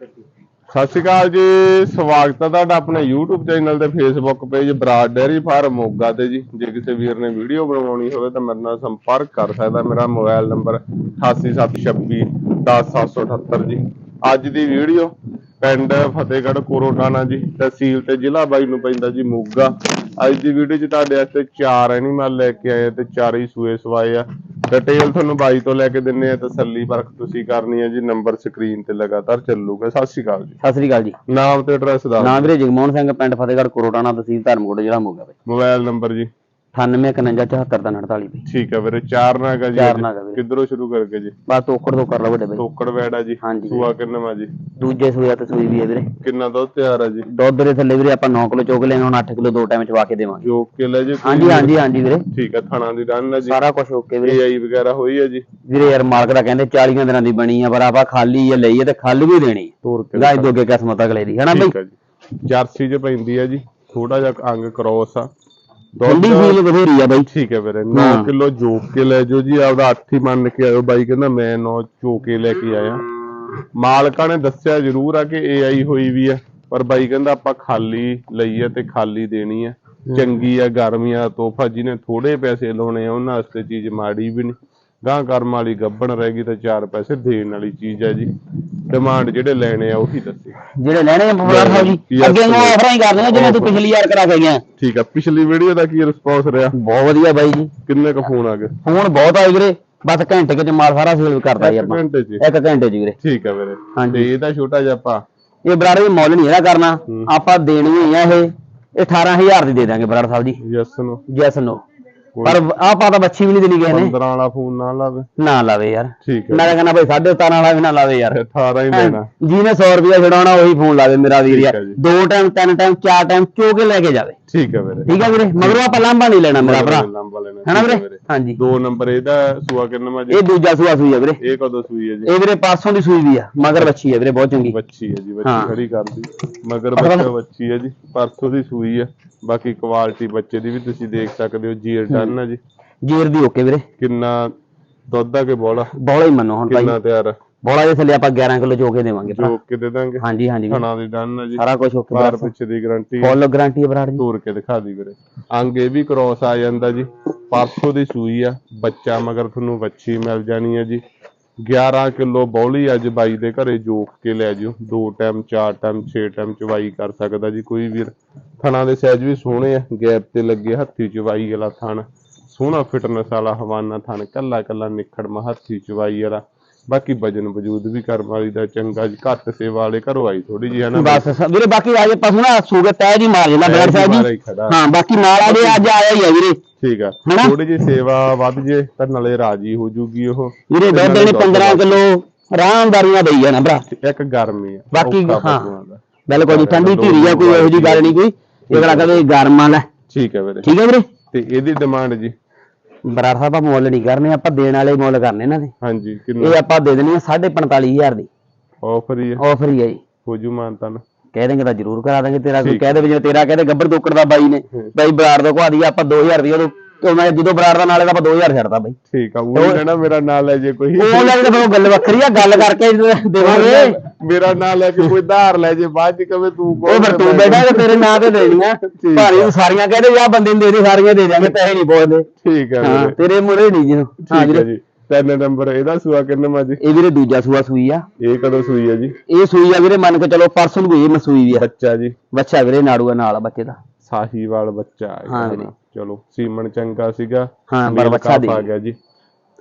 ਸਤਿ ਸ਼੍ਰੀ ਅਕਾਲ ਜੀ, ਸਵਾਗਤ ਹੈ ਤੁਹਾਡਾ ਆਪਣੇ YouTube ਚੈਨਲ ਤੇ Facebook page Brar dairy farm Moga ਤੇ ਜੀ। ਜੇ ਕਿਸੇ ਵੀਰ ਨੇ ਵੀਡੀਓ ਬਣਵਾਉਣੀ ਹੋਵੇ ਤਾਂ ਮੇਰੇ ਨਾਲ ਸੰਪਰਕ ਕਰ ਸਕਦਾ। ਮੇਰਾ ਮੋਬਾਈਲ ਨੰਬਰ 8876 10778 ਜੀ। ਅੱਜ ਦੀ ਵੀਡੀਓ ਪਿੰਡ ਫਤਿਹਗੜ੍ਹ ਕੋਰੋਟਾਣਾ ਜੀ। ਤਹਿਸੀਲ ਤੇ ਜ਼ਿਲ੍ਹਾ ਬਾਈ ਨੂੰ ਪੈਂਦਾ ਜੀ ਮੋਗਾ। ਅੱਜ ਦੀ ਵੀਡੀਓ 'ਚ ਤੁਹਾਡੇ ਵਾਸਤੇ ਚਾਰ ਐਨੀਮਲ ਲੈ ਕੇ ਆਏ ਤੇ ਚਾਰ ਹੀ ਸੂਏ ਸਵਾਏ ਆ। ਡਿਟੇਲ ਤੁਹਾਨੂੰ ਬਾਈ ਤੋਂ ਲੈ ਕੇ ਦਿੰਨੇ ਆ ਤਸੱਲੀ ਪਰਖ ਤੁਸੀਂ ਕਰਨੀ ਹੈ ਜੀ ਨੰਬਰ ਸਕਰੀਨ ਤੇ ਲਗਾਤਾਰ ਚੱਲੂਗਾ। ਸਤਿ ਸ਼੍ਰੀ ਅਕਾਲ ਜੀ। ਸਤਿ ਸ੍ਰੀ ਅਕਾਲ ਜੀ। ਨਾਮ ਤੇ ਐਡਰੈਸ ਦੱਸ ਨਾਮ ਵੀਰੇ ਜਗਮੋਹਨ ਸਿੰਘ ਪਿੰਡ ਫਤਿਹਗੜ੍ਹ ਕੋਰੋਟਾਣਾ ਤਹਿਸੀਲ ਧਰਮਕੋਟ ਜ਼ਿਲ੍ਹਾ ਮੋਗਾ ਬਈ। ਮੋਬਾਈਲ ਨੰਬਰ ਜੀ। 985174 ਬਈ। ਠੀਕ ਹੈ ਵੀਰੇ ਚਾਰ ਨਾਗਾ ਜੀ ਚਾਰ ਅੱਜ। ਨਾਗ ਆ ਵੀਰੇ। ਕਿੱਧਰੋਂ ਸ਼ੁਰੂ ਕਰਕੇ ਜੀ? ਬਸ ਤੋਕੜ ਤੋਂ ਕਰ ਲਓ ਵੱਡੇ ਬਈ। ਤੋਕੜ ਵੈੜਾ ਜੀ। ਹਾਂਜੀ। ਸੂਆ ਕਿੰਨਵਾ ਜੀ? ਦੂਜੇ ਸੂਆ ਤੇ ਸੂਈ ਵੀ ਹੈ ਵੀਰੇ। ਕਿੰਨਾ ਦੁੱਧ ਤਿਆਰ ਆ ਜੀ? ਦੁੱਧ ਦੇ ਥੱਲੇ ਵੀਰੇ ਆਪਾਂ 9 ਕਿਲੋ ਚੋਕ ਲੈਣਾ ਹੁਣ 8 ਕਿਲੋ ਦੋ ਟਾਈਮ ਚਵਾ ਕੇ ਦੇਵਾਂਗੇ। ਜੋ ਕੇ ਲੈ ਜੀ ਕੋਈ ਹਾਂਜੀ ਹਾਂਜੀ ਹਾਂਜੀ ਵੀਰੇ। ਠੀਕ ਹੈ ਥਾਣਾ ਦੀ ਡਨ ਹੈ ਜੀ। ਸਾਰਾ ਕੁਝ ਓਕੇ ਵੀਰੇ। ਏਆਈ ਵਗੈਰਾ ਹੋਈ ਹੈ ਜੀ? ਵੀਰੇ ਯਾਰ ਮਾਲਕ ਦਾ ਕਹਿੰਦੇ 40 ਦਿਨਾਂ ਦੀ ਬਣੀ ਆ ਪਰ ਆਪਾਂ ਖਾਲੀ ਆ ਲਈ ਆ ਤੇ ਖਾਲੀ ਵੀ ਦੇਣੀ ਤੋਰ ਕੇ ਗਾਇ ਦੋਗੇ ਕਿਸਮਤ ਅਗਲੇ ਦੀ ਹਨਾ ਬਈ? ਜੀ। ਜਰਸੀ ਚ ਪੈਂਦੀ ਹੈ ਜੀ। ਥੋੜਾ ਜਿਹਾ ਅੰਗ ਕ੍ਰੋਸ ਆ। ਠੰਡੀ ਫੀਲ ਬਥੇਰੀ ਆ ਬਈ। ਠੀਕ ਹੈ ਵੀਰੇ 9 ਹਾਂ। ਕਿਲੋ ਜੋਕ ਕੇ ਲੈ ਜਾਓ ਜੀ ਆਪਦਾ ਹੱਥ ਹੀ ਮੰਨ ਕੇ ਆਇਓ ਬਾਈ ਕਹਿੰਦਾ ਮੈਂ 9 ਚੋਕ ਕੇ ਲੈ ਕੇ ਆਇਆ। ਮਾਲਕਾਂ ਨੇ ਦੱਸਿਆ ਜ਼ਰੂਰ ਆ ਕਿ ਏਆਈ ਹੋਈ ਵੀ ਆ ਪਰ ਬਾਈ ਕਹਿੰਦਾ ਆਪਾਂ ਖਾਲੀ ਲਈ ਆ ਤੇ ਖਾਲੀ ਦੇਣੀ ਆ। ਚੰਗੀ ਆ ਗਰਮੀਆਂ ਤੋਹਫਾ ਜਿਹਨੇ ਥੋੜੇ ਪੈਸੇ ਲਾਉਣੇ ਆ ਉਹਨਾਂ ਵਾਸਤੇ ਚੀਜ਼ ਮਾੜੀ ਵੀ ਨਹੀਂ। ਗਾਂ ਕਰਮ ਵਾਲੀ ਗੱਬਣ ਰਹਿ ਗਈ ਤਾਂ ਚਾਰ ਪੈਸੇ ਦੇਣ ਵਾਲੀ ਚੀਜ਼ ਹੈ ਜੀ। ਡਿਮਾਂਡ ਜਿਹੜੇ ਲੈਣੇ ਆ ਉਹੀ ਦੱਸੇ। ਜਿਹੜੇ ਲੈਣੇ ਆ ਬਬਲਾ ਸਾਹਿਬ ਜੀ ਅੱਗੇ ਨੂੰ. ਆਫਰਾਂ ਹੀ ਕਰਨੀਆਂ ਜਿਵੇਂ ਤੂੰ ਪਿਛਲੀ ਵਾਰ ਕਰਾ ਕੇ ਗਿਆ ਠੀਕ ਆ ਪਿਛਲੀ ਵੀਡੀਓ ਦਾ ਕੀ ਰਿਸਪੌਂਸ ਰਿਹਾ? ਬਹੁਤ ਵਧੀਆ ਬਾਈ ਜੀ। ਕਿੰਨੇ ਕੁ ਫੋਨ ਆ ਗਏ? ਫੋਨ ਬਹੁਤ ਆਏ ਵੀਰੇ ਬਸ ਘੰਟੇ ਕੁ ਮਾਲ ਸਾਰਾ ਸੇਲ ਕਰਦਾ ਜੀ ਇੱਕ ਘੰਟੇ ਚ? ਇੱਕ ਘੰਟੇ ਚ ਵੀਰੇ। ਠੀਕ ਆ ਵੀਰੇ। ਹਾਂਜੀ। ਤੇ ਇਹਦਾ ਛੋਟਾ ਜਿਹਾ ਆਪਾਂ ਇਹ ਬਰਾੜ ਵੀ ਮੁੱਲ ਨਹੀਂ ਇਹਦਾ ਕਰਨਾ। ਹੂੰ। ਆਪਾਂ ਦੇਣੀ ਹੋਈ ਆ ਇਹ। ਇਹ 18000 ਦੀ ਦੇ ਦਾਂਗੇ ਬਰਾੜ ਸਾਹਿਬ ਜੀ। ਯੈਸ ਨੂੰ ਯੈਸ ਨੋ ਪਰ ਆਪਾਂ ਤਾਂ ਬੱਚੀ ਵੀ ਨਹੀਂ ਦੇਣੀ ਕਿਸੇ ਨੇ। 15 ਵਾਲਾ ਫੋਨ ਨਾ ਲਾਵੇ। ਨਾ ਲਾਵੇ ਯਾਰ। ਠੀਕ ਮੈਂ ਹੈ ਤਾਂ ਕਹਿੰਦਾ ਭਾਈ 17.5 ਵਾਲਾ ਵੀ ਨਾ ਲਾਵੇ ਯਾਰ। 18 ਹੀ ਦੇਣਾ। ਜਿਹਨੇ 100 ਰੁਪਇਆ ਛਡਾਉਣਾ ਉਹੀ ਫੋਨ ਲਾਵੇ ਮੇਰਾ ਵੀਰ ਯਾਰ। ਹੈ। ਦੋ ਟਾਈਮ ਤਿੰਨ ਟਾਈਮ ਚਾਰ ਟਾਈਮ ਚੋ ਕੇ ਲੈ ਕੇ ਜਾਵੇ। ਠੀਕ ਹੈ ਵੀਰੇ। ਠੀਕ ਹੈ ਵੀਰੇ? ਮਗਰੋਂ ਆਪਾਂ ਲਾਂਭਾ ਨਹੀਂ ਲੈਣਾ ਮੇਰਾ ਭਰਾ। ਲੈਣਾ। ਹੈ ਵੀਰੇ? ਹਾਂਜੀ। ਦੋ ਨੰਬਰ ਇਹਦਾ ਸੂਆ ਕਿੰਨਾ ਜੀ? ਇਹ ਦੂਜਾ ਸੂਆ ਸੂਈ ਆ ਵੀਰੇ। ਇਹ ਕਦੋਂ ਸੂਈ ਹੈ ਜੀ? ਇਹ ਵੀਰੇ ਪਾਸੋਂ ਦੀ ਸੂਈ ਵੀ ਆ। ਮਗਰ ਬੱਚੀ ਆ ਵੀਰੇ ਬਹੁਤ ਚੰਗੀ। ਬੱਚੀ ਹੈ ਜੀ ਹਾਂ। ਬੱਚੀ ਖੜੀ ਕਰਦੀ। ਮਗਰ ਬੱਚਾ ਬੱਚੀ ਹੈ ਜੀ ਪਰਸੋਂ ਦੀ ਸੂਈ ਹੈ ਬਾਕੀ ਕੁਆਲਿਟੀ ਬੱਚੇ ਦੀ ਵੀ ਤੁਸੀਂ ਦੇਖ ਸਕਦੇ ਹੋ ਜੀਰ ਹੈ ਜੀ। ਜੇਰ ਦੀ ਓਕੇ ਵੀਰੇ। ਕਿੰਨਾ ਦੁੱਧ ਆ ਕੇ ਬੋਲਾ? ਬੋਲਾ ਹੀ ਮੰਨੋ ਹੁਣ ਭਾਈ। ਕਿੰਨਾ ਤਿਆਰ ਆ? ਬੋਲਾ ਦੇ ਥੱਲੇ ਆਪਾਂ 11 ਕਿਲੋ ਚੋ ਕੇ ਦੇਵਾਂਗੇ ਭਰਾ। ਜੋ ਕੇ ਦੇ ਦਾਂਗੇ। ਹਾਂਜੀ ਹਾਂਜੀ। ਖਾਣਾ ਦੀ ਡਨ ਹੈ ਜੀ। ਸਾਰਾ ਕੁਝ ਓਕੇ ਬਾਹਰ ਪਿੱਛੇ ਦੀ ਗਾਰੰਟੀ ਫੁੱਲ ਗਾਰੰਟੀ ਹੈ ਬਰਾੜ ਜੀ ਤੋਰ ਕੇ ਦਿਖਾ ਦੀ ਵੀਰੇ। ਅੰਗ ਇਹ ਵੀ ਕ੍ਰੋਸ ਆ ਜਾਂਦਾ ਜੀ। ਪਰਸੋਂ ਦੀ ਸੂਈ ਆ। ਬੱਚਾ ਮਗਰ ਤੁਹਾਨੂੰ ਵੱਛੀ ਮਿਲ ਜਾਣੀ ਹੈ ਜੀ। 11 ਕਿਲੋ ਬੌਲੀ ਅੱਜ ਬਾਈ ਦੇ ਘਰੇ ਜੋਕ ਕੇ ਲੈ ਜਿਓ। ਦੋ ਟਾਈਮ ਚਾਰ ਟਾਈਮ ਛੇ ਟਾਈਮ ਚਵਾਈ ਕਰ ਸਕਦਾ ਜੀ ਕੋਈ ਵੀਰ। ਥਣਾ ਦੇ ਸਾਈਜ਼ ਵੀ ਸੋਹਣੇ ਆ। ਗੈਪ ਤੇ ਲੱਗੇ ਹੱਥੀ ਚਵਾਈ ਵਾਲਾ ਥਣ। ਸੋਹਣਾ ਫਿਟਨੈਸ ਵਾਲਾ ਹਵਾਨਾ ਥਣ। ਕੱਲਾ ਕੱਲਾ ਨਿਖੜਮਾ ਹੱਥੀ ਚਵਾਈ ਵਾਲਾ। ਬਾਕੀ ਵਜਨ ਵਜੂਦ ਵੀ ਕਰਮ ਵਾਲੀ ਦਾ ਚੰਗਾ ਜੀ ਘੱਟ ਸੇਵਾ ਵਾਲੇ ਘਰੋਂ ਆਈ ਥੋੜੀ ਜੀ ਹੈ ਨਾ ਬਸ ਵੀਰੇ ਬਾਕੀ ਆਜੇ ਪਸ਼ੂ ਨਾ ਸੂਗੇ ਤੈ ਜੀ ਮਾਰ ਜਾਂਦਾ ਬਰਾੜ ਸਾਹਿਬ ਜੀ। ਹਾਂ ਬਾਕੀ ਮਾਲ ਆਜੇ ਅੱਜ ਆਇਆ ਹੀ ਆ ਵੀਰੇ। ਠੀਕ ਆ? ਥੋੜੀ ਜੀ ਸੇਵਾ ਵੱਧ ਜੇ ਤਾਂ ਨਾਲੇ ਰਾਜੀ ਹੋ ਜੂਗੀ ਉਹ। ਵੀਰੇ ਦੁੱਧ ਨੇ 15 ਵੱਧ। ਕਿਲੋ ਆਰਾਮਦਾਰੀਆਂ ਦੇਈ ਜਾਣਾ ਭਰਾ। ਇੱਕ ਗਰਮੀ ਆ ਬਾਕੀ ਹਾਂ। ਬਿਲਕੁਲ ਜੀ ਠੰਡੀ ਧੀਰੀ ਆ ਕੋਈ ਇਹੋ ਜੀ। ਗੱਲ ਨਹੀਂ ਕੋਈ। ਇਹਦਾ ਕਦੇ ਗਰਮ ਵਾਲਾ ਠੀਕ ਹੈ ਵੀਰੇ। ਠੀਕ ਹੈ ਵੀਰੇ? ਤੇ ਇਹਦੀ ਡਿਮਾਂਡ ਜੀ? ਬਰਾੜ ਸਾਹਿਬ ਮੁੱਲ ਨਹੀਂ ਕਰਨੇ ਆਪਾਂ ਦੇਣ ਵਾਲੇ ਮੁੱਲ ਕਰਨੇ ਇਹਨਾਂ ਦੇ। ਹਾਂਜੀ ਇਹ ਕਿੰਨਾ ਆਪਾਂ ਦੇ ਦੇਣੀ ਆ 45000 ਦੀ। ਆਫਰ ਹੀ ਹੈ ਆਫਰ ਹੀ ਆ ਜੀ। ਹੋ ਜੂ ਮਾਨਤਾ ਨਾ ਕਹਿ ਦੇਂਗੇ ਤਾਂ ਜ਼ਰੂਰ ਕਰਾ ਦਾਂਗੇ ਤੇਰਾ ਕੋਈ ਕਹਿ ਦੇ ਵੀ ਜਿਵੇਂ ਤੇਰਾ ਕਹਦੇ ਗੱਬਰ ਦੋਕੜ ਦਾ ਬਾਈ ਨੇ ਹੂੰ। ਬਾਈ ਬਰਾੜ ਤੋਂ ਘਵਾ ਦੀ ਆਪਾਂ 2000 ਦੀ ਉਦੋਂ ਤੇ ਮੈਂ ਜਦੋਂ ਬਰਾੜ ਦਾ ਨਾਲੇ ਦਾ ਆਪਾਂ 2000 ਛੱਡਦਾ ਬਾਈ। ਠੀਕ ਆ ਉਹ ਕਹਿਣਾ ਮੇਰਾ ਨਾਂ ਲੈ ਜੇ ਕੋਈ। ਉਹ ਲੈ ਫਿਰ ਉਹ ਗੱਲ ਵੱਖਰੀ ਆ ਗੱਲ ਕਰਕੇ ਦੇਵਾਂਗੇ। ਮੇਰਾ ਨਾਂ ਲੈ ਕੇ ਕੋਈ ਧਾਰ ਲੈ ਜੇ ਬਾਅਦ ਚ ਕਵੇ ਤੂੰ ਉਹ ਫਿਰ ਤੂੰ ਬੈਠਾ ਤੇ ਤੇਰੇ ਨਾਂ ਤੇ ਦੇਣੀਆਂ ਭਾਰੀ ਆ। ਨੂੰ ਸਾਰੀਆਂ ਕਹਦੇ ਯਾ ਬੰਦੇ ਨੂੰ ਦੇ ਦੇ ਸਾਰੀਆਂ ਦੇ ਦਿਆਂਗੇ ਪੈਸੇ ਨਹੀਂ ਬੋਲਦੇ ਠੀਕ ਹੈ ਹਾਂ ਤੇਰੇ ਮੁਰੇ ਨਹੀਂ ਜੀ। ਹਾਂ ਠੀਕ ਹੈ ਵੀਰੇ। ਜੀ। ਤਿੰਨ ਨੰਬਰ ਇਹਦਾ ਸੂਆ ਕਿੰਨਾ ਜੀ? ਇਹ ਵੀਰੇ ਦੂਜਾ ਸੂਆ ਸੂਈ ਆ। ਇਹ ਕਦੋਂ ਸੂਈ ਹੈ ਜੀ? ਇਹ ਸੂਈ ਆ ਵੀਰੇ ਮੰਨ ਕੇ ਚਲੋ ਪਰਸੋਂ ਨੂੰ ਇਹ ਮਸੂਈ ਵੀ ਆ। ਬੱਚਾ ਜੀ। ਬੱਚਾ ਵੀਰੇ ਨਾੜੂਆ ਨਾਲ ਆ ਬੱਚੇ ਦਾ। ਸਾਹੀਵਾਲ ਬੱਚਾ ਹੈ। ਚਲੋ ਸੀਮਨ ਚੰਗਾ ਸੀਗਾ। ਹਾਂ, ਪਰ ਬੱਚਾ ਦੇ। ਆ ਗਿਆ ਜੀ।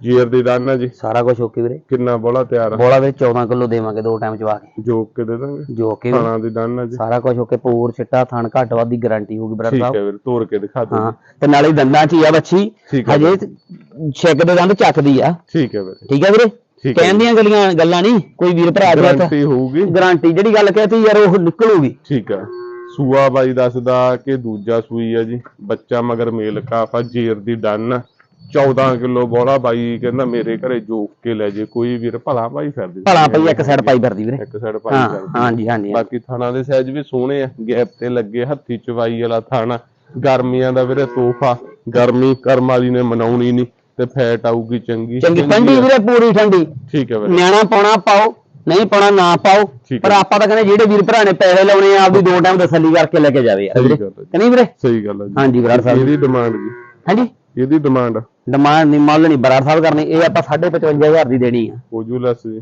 ਜੀਰ ਦੀ ਦਾਨਾ ਜੀ। ਸਾਰਾ ਕੁਝ ਓਕੇ ਵੀਰੇ। ਕਿੰਨਾ ਬੋਲਾ ਤਿਆਰ ਆ। ਬੋਲਾ ਵੀਰੇ 14 ਕਿਲੋ ਦੇਵਾਂਗੇ ਦੋ ਟਾਈਮ ਚਵਾ ਕੇ। ਜੋਕ ਕੇ ਦੇ ਦਾਂਗੇ। ਜੋ ਕਿ ਖਾਣਾ ਦੀ ਦਾਨਾ ਜੀ। ਸਾਰਾ ਕੁਝ ਓਕੇ ਪੂਰ ਚਿੱਟਾ ਥਣ ਘੱਟ ਵੱਧ ਦੀ ਗਾਰੰਟੀ ਹੋਊਗੀ ਬ੍ਰਦਰ ਠੀਕ ਸਾਹਿਬ। ਹੈ ਵੀਰ ਤੋੜ ਕੇ ਦਿਖਾ ਦਿਓ। ਹਾਂ ਤੇ ਨਾਲੇ ਦੰਦਾਂ 'ਚ ਹੀ ਆ ਬੱਚੀ। ਠੀਕ ਹੈ ਹਜੇ ਛਿੱਕ ਦੇ ਦੰਦ ਚੱਕਦੀ ਆ। ਠੀਕ ਹੈ ਵੀਰੇ। ਠੀਕ ਹੈ ਵੀਰੇ? ਠੀਕ ਹੈ ਕਹਿਣ ਦੀਆਂ ਗੱਲਾਂ ਗੱਲਾਂ ਨਹੀਂ। ਕੋਈ ਵੀਰ ਭਰਾ ਜਿਹੜਾ ਗਾਰੰਟੀ ਹੋਊਗੀ। ਗਾਰੰਟੀ ਜਿਹੜੀ ਗੱਲ ਕਹਤੀ ਯਾਰ ਉਹ ਨਿਕਲੂਗੀ। ਠੀਕ ਹੈ ਸੂਆ ਬਾਈ ਦੱਸਦਾ ਕਿ ਦੂਜਾ ਸੂਈ ਆ ਜੀ। ਬੱਚਾ ਮਗਰ ਮੇਲ ਕਾਫ ਆ ਜੀਰ ਦੀ ਡਨ। 14 ਕਿਲੋ ਬੋਲਾ ਬਾਈ ਕਹਿੰਦਾ ਮੇਰੇ ਘਰੇ ਜੋਕ ਕੇ ਲੈ ਜੇ ਕੋਈ ਵੀਰ ਭਲਾ ਭਾਈ ਫਿਰਦੀ ਭਲਾ ਪਈ ਇੱਕ ਸਾਈਡ ਪਾਈ ਫਿਰਦੀ ਵੀਰੇ। ਇੱਕ ਸਾਈਡ ਪਾਈ ਹਾਂ ਫਿਰਦੀ ਹਾਂਜੀ ਹਾਂਜੀ। ਬਾਕੀ ਥਾਣਾ ਦੇ ਸਾਈਜ਼ ਵੀ ਸੋਹਣੇ ਆ ਗੈਪ ਤੇ ਲੱਗੇ ਹੱਥੀ ਚਵਾਈ ਵਾਲਾ ਥਾਣਾ। ਗਰਮੀਆਂ ਦਾ ਵੀਰੇ ਤੋਹਫਾ ਗਰਮੀ ਕਰਮ ਵਾਲੀ ਨੇ ਮਨਾਉਣੀ ਨਹੀਂ ਤੇ ਫੈਟ ਆਊਗੀ ਚੰਗੀ। ਚੰਗੀ ਠੰਡੀ। ਵੀਰੇ ਪੂਰੀ ਠੰਡੀ। ਠੀਕ ਹੈ ਵੀਰੇ। ਨਿਆਣਾ ਪਾਉਣਾ ਪਾਓ ਨਹੀਂ ਪਾਉਣਾ ਨਾ ਪਾਓ ਪਰ ਆਪਾਂ ਤਾਂ ਕਹਿੰਦੇ ਜਿਹੜੇ ਵੀਰ ਭਰਾ ਨੇ ਪੈਸੇ ਲਾਉਣੇ ਆ ਆਪਦੀ ਦੋ ਟਾਈਮ ਤਸੱਲੀ ਕਰਕੇ ਲੈ ਕੇ ਜਾਵੇ ਯਾਰ ਵੀਰੇ। ਗੱਲ ਹੈ ਜੀ, ਕਿ ਨਹੀਂ ਵੀਰੇ? ਸਹੀ ਗੱਲ ਹੈ ਜੀ। ਹਾਂਜੀ ਬਰਾੜ ਸਾਹਿਬ। ਇਹਦੀ ਡਿਮਾਂਡ ਜੀ। ਹਾਂਜੀ? ਇਹਦੀ ਡਿਮਾਂਡ ਡਿਮਾਂਡ ਨਹੀਂ ਮੁੱਲ ਨਹੀਂ ਬਰਾੜ ਸਾਹਿਬ ਕਰਨੀ ਇਹ ਆਪਾਂ 55000 ਦੀ ਦੇਣੀ ਆ। ਹੋ ਜੂ ਲੈਸ ਜੀ।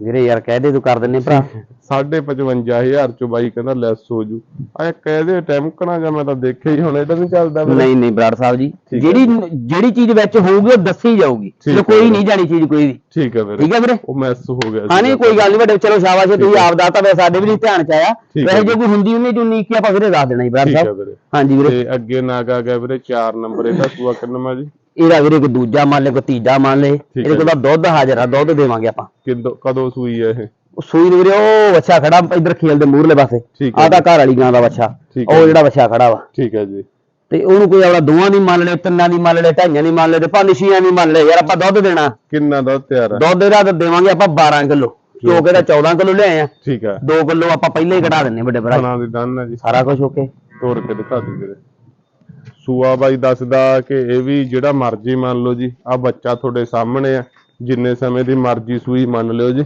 ਵੀਰੇ ਯਾਰ ਕਹਿ ਦੇ ਤੂੰ ਕਰ ਦਿੰਨੇ ਭਰਾ। 55000 ਚ ਬਾਈ ਕਹਿੰਦਾ ਲੈਸ ਹੋ ਜੂ। ਆ ਕਹਦੇ ਟੈਮਕਣਾ ਜਾਂ ਮੈਂ ਤਾਂ ਦੇਖਿਆ ਹੀ ਹੁਣ ਇਹਦਾ ਨਹੀਂ ਚੱਲਦਾ। ਨਹੀਂ ਨਹੀਂ ਬਰਾੜ ਸਾਹਿਬ ਜੀ ਠੀਕ ਹੈ। ਜਿਹੜੀ ਜਿਹੜੀ ਚੀਜ਼ ਵਿੱਚ ਹੋਊਗੀ ਉਹ ਦੱਸੀ ਜਾਊਗੀ। ਠੀਕ ਤੇ ਹੈ ਕੋਈ। ਨਹੀਂ ਜਾਣੀ ਚੀਜ਼ ਕੋਈ ਵੀ। ਠੀਕ ਹੈ ਵੀਰੇ। ਠੀਕ ਹੈ ਵੀਰੇ? ਉਹ ਮੈਸ ਹੋ ਗਿਆ ਹਾਂ ਨਹੀਂ। ਕੋਈ ਗੱਲ ਨਹੀਂ ਵੱਡੇ ਚਲੋ ਸ਼ਾਬਾਸ਼ ਹੈ, ਤੁਸੀਂ। ਆਪ ਦੱਸਤਾ ਵੇ ਸਾਡੇ ਵੀ ਨਹੀਂ ਧਿਆਨ ਚ ਆਇਆ। ਠੀਕ ਹੈ ਵੈਸੇ ਜੇ ਕੋਈ ਹੁੰਦੀ ਉਹਨੇ ਜੋ ਨੀਕੀ ਆਪਾਂ ਵੀਰੇ ਦੱਸ ਦੇਣਾ ਜੀ ਬਰਾੜ ਠੀਕ ਹੈ ਸਾਹਿਬ। ਵੀਰੇ। ਹਾਂਜੀ ਵੀਰੇ। ਤੇ ਅੱਗੇ ਨਾਗ ਗਿਆ ਵੀਰੇ 4 ਨੰਬਰ ਇਹਦਾ ਸੂਆ ਕਿੰਨਾ ਜੀ ਇਹਦਾ ਵੀਰੇ ਕੋਈ ਦੂਜਾ ਮੰਨ ਲੈ ਕੋਈ ਤੀਜਾ ਮੰਨ ਲੈ ਇਹਦੇ ਕੋਲ ਤਾਂ ਦੁੱਧ ਹਾਜ਼ਰ ਆ ਦੁੱਧ ਦੇਵਾਂਗੇ ਆਪਾਂ। ਕਿਦੋਂ ਕਦੋਂ ਸੂਈ ਹੈ ਇਹ? ਸੂਈ ਨੂੰ ਵੀਰੇ ਉਹ ਵੱਛਾ ਖੜਾ ਇੱਧਰ ਖੇਲ ਦੇ ਮੂਹਰਲੇ ਪਾਸੇ ਆਹ ਤਾਂ ਘਰ ਵਾਲੀ ਗਾਂ ਦਾ ਵੱਛਾ ਉਹ। ਜਿਹੜਾ ਵੱਛਾ ਖੜਾ ਵਾ। ਠੀਕ ਹੈ ਜੀ। ਤੇ ਉਹਨੂੰ ਕੋਈ ਆਪਣਾ ਦੋਵਾਂ ਦੀ ਮੰਨ ਲੈ ਤਿੰਨਾਂ ਦੀ ਮੰਨ ਲੈ ਢਾਈਆਂ ਦੀ ਮੰਨ ਲੈ ਤੇ ਪੰਜ ਛੀਆਂ ਦੀ ਮੰਨ ਲੈ ਯਾਰ ਆਪਾਂ ਦੁੱਧ ਦੇਣਾ। ਕਿੰਨਾ ਦਾ ਤਿਆਰ ਹੈ ਦੁੱਧ ਇਹਦਾ ਤਾਂ ਦੇਵਾਂਗੇ ਆਪਾਂ 12 ਕਿਲੋ। ਚੋਕੇ ਦਾ 14 ਕਿਲੋ ਲਿਆਏ ਆ। ਠੀਕ ਹੈ। 2 ਕਿਲੋ ਆਪਾਂ ਪਹਿਲਾਂ ਹੀ ਘਟਾ ਦਿੰਨੇ ਵੱਡੇ ਭਰਾ ਦੀ ਦੰਨ ਜੀ। ਸਾਰਾ ਕੁਝ ਓਕੇ ਤੋੜ ਕੇ ਦਿਖਾ ਦੇ ਵੀਰੇ। ਸੂਆ ਬਾਈ ਦੱਸਦਾ ਕਿ ਇਹ ਵੀ ਜਿਹੜਾ ਮਰਜ਼ੀ ਮੰਨ ਲਓ ਜੀ ਆ ਬੱਚਾ ਤੁਹਾਡੇ ਸਾਹਮਣੇ ਆ, ਜਿੰਨੇ ਸਮੇਂ ਦੀ ਮਰਜ਼ੀ ਸੂਈ ਮੰਨ ਲਿਓ ਜੀ।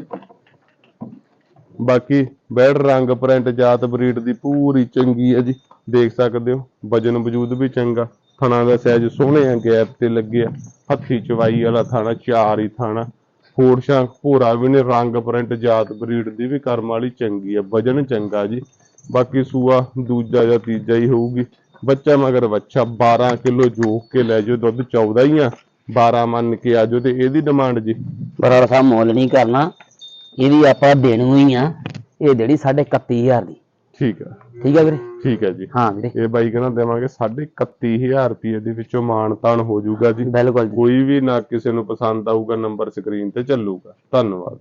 ਬਾਕੀ ਬੈੜ ਰੰਗ ਪ੍ਰਿੰਟ ਜਾਤ ਬਰੀਡ ਦੀ ਪੂਰੀ ਚੰਗੀ ਹੈ ਜੀ, ਦੇਖ ਸਕਦੇ ਹੋ, ਵਜਨ ਵਜੂਦ ਵੀ ਚੰਗਾ, ਥਣਾ ਦਾ ਸਾਈਜ਼ ਸੋਹਣੇ ਆ, ਗੈਪ ਤੇ ਲੱਗੇ ਆ, ਹੱਥੀ ਚਵਾਈ ਵਾਲਾ ਥਾਣਾ, ਚਾਰ ਹੀ ਥਾਣਾ ਫੋੜਸ਼ਾਂ ਭੋਰਾ ਵੀ ਨੇ ਰੰਗ ਪ੍ਰਿੰਟ ਜਾਤ ਬਰੀਡ ਦੀ ਵੀ ਕਰਮ ਵਾਲੀ ਚੰਗੀ ਆ, ਵਜਨ ਚੰਗਾ ਜੀ। ਬਾਕੀ ਸੂਆ ਦੂਜਾ ਜਾਂ ਤੀਜਾ ਹੀ ਹੋਊਗੀ। ਬੱਚਾ ਮਗਰ ਬੱਚਾ 12 ਕਿਲੋ ਜੋਕ ਕੇ ਲੈ ਜਾਓ ਦੁੱਧ 14 ਹੀ ਆ। 12 ਮੰਨ ਕੇ ਆ ਜਾਓ ਤੇ ਇਹਦੀ ਡਿਮਾਂਡ ਜੀ। ਬਰਾੜ ਸਾਹਿਬ ਮੁੱਲ ਨਹੀਂ ਕਰਨਾ ਇਹਦੀ ਆਪਾਂ ਦੇਣੀ ਹੀ ਆ। ਇਹ ਦੇਣੀ 31000 ਦੀ। ਠੀਕ ਆ। ਠੀਕ ਹੈ ਵੀਰੇ? ਠੀਕ ਹੈ ਜੀ। ਹਾਂ ਵੀਰੇ। ਇਹ ਬਾਈ ਕਹਿੰਦਾ ਦੇਵਾਂਗੇ 31000 ਰੁਪਏ ਦੇ ਵਿੱਚੋਂ ਮਾਣ ਤਾਣ ਹੋ ਜਾਊਗਾ ਜੀ। ਬਿਲਕੁਲ ਜੀ। ਕੋਈ ਵੀ ਨਾ ਕਿਸੇ ਨੂੰ ਪਸੰਦ ਆਊਗਾ ਨੰਬਰ ਸਕਰੀਨ ਤੇ ਚੱਲੂਗਾ। ਧੰਨਵਾਦ।